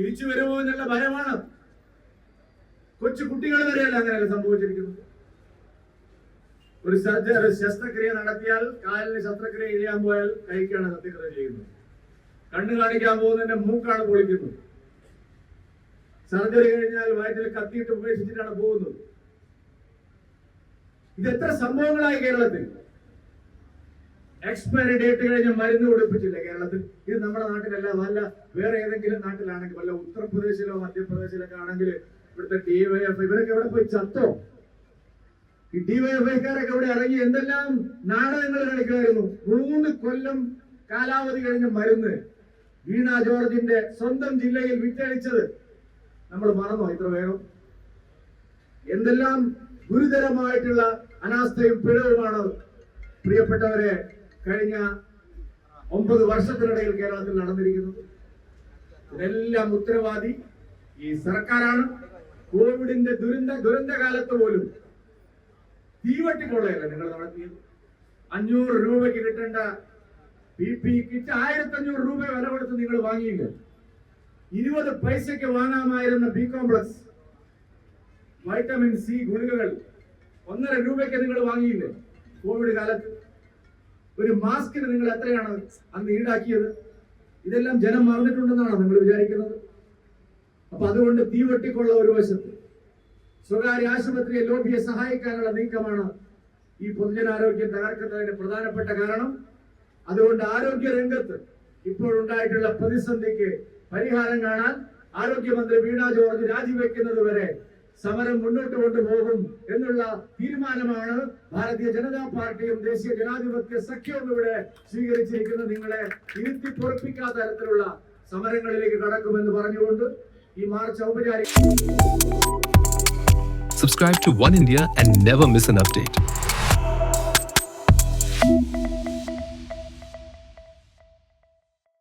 തിരിച്ചു വരുമോ എന്നുള്ള ഭയമാണ്. കൊച്ചു കുട്ടികൾ വരെയല്ല അങ്ങനെയല്ല സംഭവിച്ചിരിക്കുന്നത്. ഒരു ശസ്ത്രക്രിയ നടത്തിയാൽ കാലിന് ശസ്ത്രക്രിയ ചെയ്യാൻ പോയാൽ കൈക്കാണ് ശസ്ത്രക്രിയ ചെയ്യുന്നത്. കണ്ണ് കാണിക്കാൻ പോകുന്നതിന്റെ മൂക്കാണ് പൊളിക്കുന്നത്. സർജറി കഴിഞ്ഞാൽ വയറ്റിൽ കത്തിയിട്ട് ഉപേക്ഷിച്ചിട്ടാണ് പോകുന്നത്. ഇത് എത്ര സംഭവങ്ങളായി കേരളത്തിൽ? എക്സ്പയറി ഡേറ്റ് കഴിഞ്ഞ മരുന്ന് കൊടുപ്പിച്ചില്ല കേരളത്തിൽ? ഇത് നമ്മുടെ നാട്ടിലല്ല വല്ല വേറെ ഏതെങ്കിലും നാട്ടിലാണെങ്കിൽ വല്ല ഉത്തർപ്രദേശിലോ മധ്യപ്രദേശിലൊക്കെ ആണെങ്കിൽ ഇവിടുത്തെ ഡിവൈഎഫ് ഇവരൊക്കെ എവിടെ പോയി ചത്തോ? ഈ ഡിവൈഎഫ്ഐക്കാരൊക്കെ ഇവിടെ ഇറങ്ങി എന്തെല്ലാം നാടകങ്ങൾ കളിക്കുമായിരുന്നു? മൂന്ന് കൊല്ലം കാലാവധി കഴിഞ്ഞ മരുന്ന്. വീണ ജോർജിന്റെ സ്വന്തം ജില്ലയിൽ വിറ്റഴിച്ചത്. നമ്മൾ മറന്നോ? ഇത്ര വേഗം. എന്തെല്ലാം ഗുരുതരമായിട്ടുള്ള അനാസ്ഥയും പിഴവുമാണ് പ്രിയപ്പെട്ടവരെ കഴിഞ്ഞ ഒമ്പത് വർഷത്തിനിടയിൽ കേരളത്തിൽ നടന്നിരിക്കുന്നത്. ഇതെല്ലാം ഉത്തരവാദി ഈ സർക്കാരാണ്. കോവിഡിന്റെ ദുരന്ത ദുരന്ത കാലത്ത് പോലും തീവട്ടിക്കൊള്ളയല്ല നിങ്ങൾ നടത്തിയത്. അഞ്ഞൂറ് രൂപയ്ക്ക് കിട്ടേണ്ട പി പി കിറ്റ് ആയിരത്തി അഞ്ഞൂറ് രൂപ വില കൊടുത്ത് നിങ്ങൾ വാങ്ങിയില്ല? ഇരുപത് പൈസയ്ക്ക് വാങ്ങാമായിരുന്ന ബി കോംപ്ലക്സ് വൈറ്റമിൻ സി ഗുളികകൾ ഒന്നര രൂപയ്ക്ക് നിങ്ങൾ വാങ്ങിയില്ലേ? കോവിഡ് കാലത്ത്. ഒരു മാസ്കിന് നിങ്ങൾ എത്രയാണ് അന്ന് ഈടാക്കിയത്? ഇതെല്ലാം ജനം മറന്നിട്ടുണ്ടെന്നാണ് നിങ്ങൾ വിചാരിക്കുന്നത്? അപ്പൊ അതുകൊണ്ട് തീവട്ടിക്കൊള്ള ഒരു വശത്ത്. സ്വകാര്യ ആശുപത്രിയെ ലോബിയെ സഹായിക്കാനുള്ള നീക്കമാണ് ഈ പൊതുജനാരോഗ്യം തകർക്കുന്നതിന്റെ പ്രധാനപ്പെട്ട കാരണം. അതുകൊണ്ട് ആരോഗ്യ രംഗത്ത് ഇപ്പോഴുണ്ടായിട്ടുള്ള പ്രതിസന്ധിക്ക് പരിഹാരം കാണാൻ ആരോഗ്യമന്ത്രി വീണ ജോർജ് രാജിവെക്കുന്നത് വരെ സമരം മുന്നോട്ട് കൊണ്ടുപോകും എന്നുള്ള തീരുമാനമാണ് ഭാരതീയ ജനതാ പാർട്ടിയും ദേശീയ ജനാധിപത്യ സഖ്യവും ഇവിടെ സ്വീകരിച്ചിരിക്കുന്നത് നിങ്ങളെ ഇരുത്തി പൊറപ്പിക്കാത്ത തരത്തിലുള്ള സമരങ്ങളിലേക്ക് കടക്കുമെന്ന് പറഞ്ഞുകൊണ്ട് ഈ മാർച്ച് ഔപചാരിക Subscribe to One India and never miss an update.